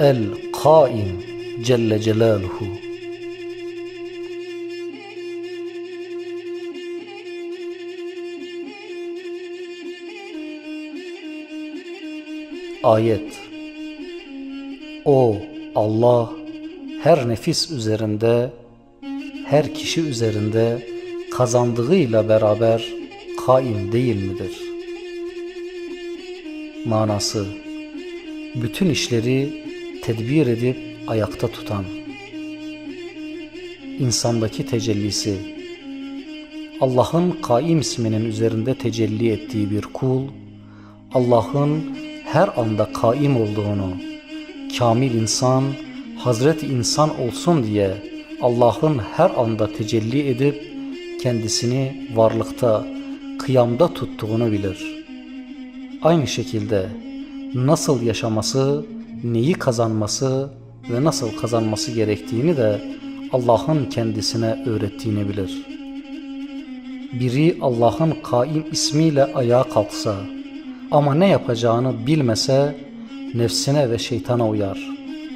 El-Kaim Celle Celaluhu Ayet O Allah her nefis üzerinde, her kişi üzerinde kazandığıyla beraber kaim değil midir? Manası Bütün işleri tedbir edip ayakta tutan insandaki tecellisi Allah'ın kaim isminin üzerinde tecelli ettiği bir kul Allah'ın her anda kaim olduğunu kamil insan Hazreti insan olsun diye Allah'ın her anda tecelli edip kendisini varlıkta, kıyamda tuttuğunu bilir. Aynı şekilde nasıl yaşaması, neyi kazanması ve nasıl kazanması gerektiğini de Allah'ın kendisine öğrettiğini bilir. Biri Allah'ın kaim ismiyle ayağa kalksa ama ne yapacağını bilmese nefsine ve şeytana uyar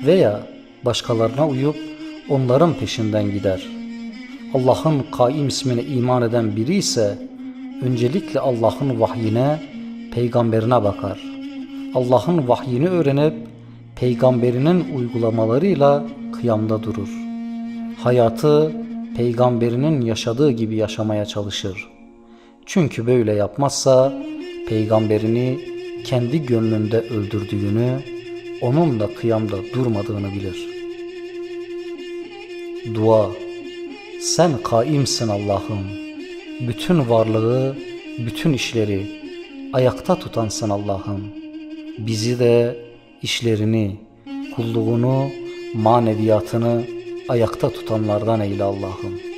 veya başkalarına uyup onların peşinden gider. Allah'ın kaim ismine iman eden biri ise öncelikle Allah'ın vahyine, peygamberine bakar. Allah'ın vahyini öğrenip peygamberinin uygulamalarıyla kıyamda durur. Hayatı peygamberinin yaşadığı gibi yaşamaya çalışır. Çünkü böyle yapmazsa peygamberini kendi gönlünde öldürdüğünü, onunla kıyamda durmadığını bilir. Dua Sen kaimsin Allah'ım. Bütün varlığı, bütün işleri ayakta tutansın Allah'ım. Bizi de işlerini, kulluğunu, maneviyatını ayakta tutanlardan eyle Allah'ım.